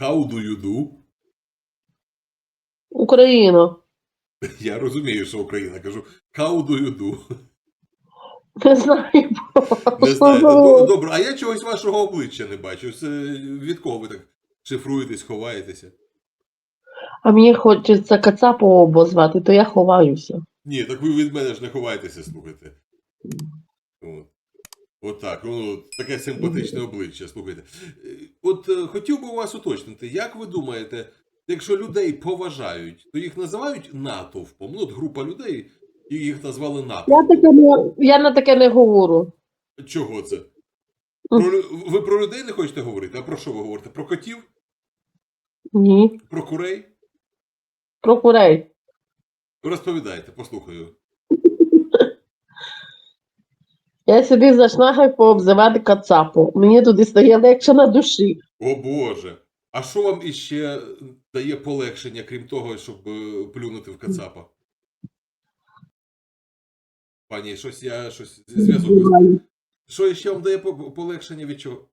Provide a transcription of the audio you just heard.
How do you do? Україна. Я розумію, що Україна. Кажу, how do you do? Не знаю. Не знаю. Д- Добре, а я чогось вашого обличчя не бачу. Це від кого ви так шифруєтесь, ховаєтеся? А мені хочеться Кацапова обозвати, то я ховаюся. Ні, так ви від мене ж не ховаєтеся, слухайте. От. Отак, ну, таке симпатичне обличчя, слухайте. Е, От е, хотів би у вас уточнити, як ви думаєте, якщо людей поважають, то їх називають натовпом? Ну, от група людей, і їх назвали Я, таке не, я на таке не говорю. Чого це? Про, лю- ви про людей не хочете говорити? А про що ви говорите? Про котів? Ні. Про курей? Про курей. Розповідайте, послухаю. Я собі зашнагаю пообзивати Кацапу. Мені туди стає легше на душі. О Боже. А що вам іще дає полегшення, крім того, щоб е, плюнути в Кацапа? Пані, щось я щось зв'язок. Що ще вам дає полегшення від чого?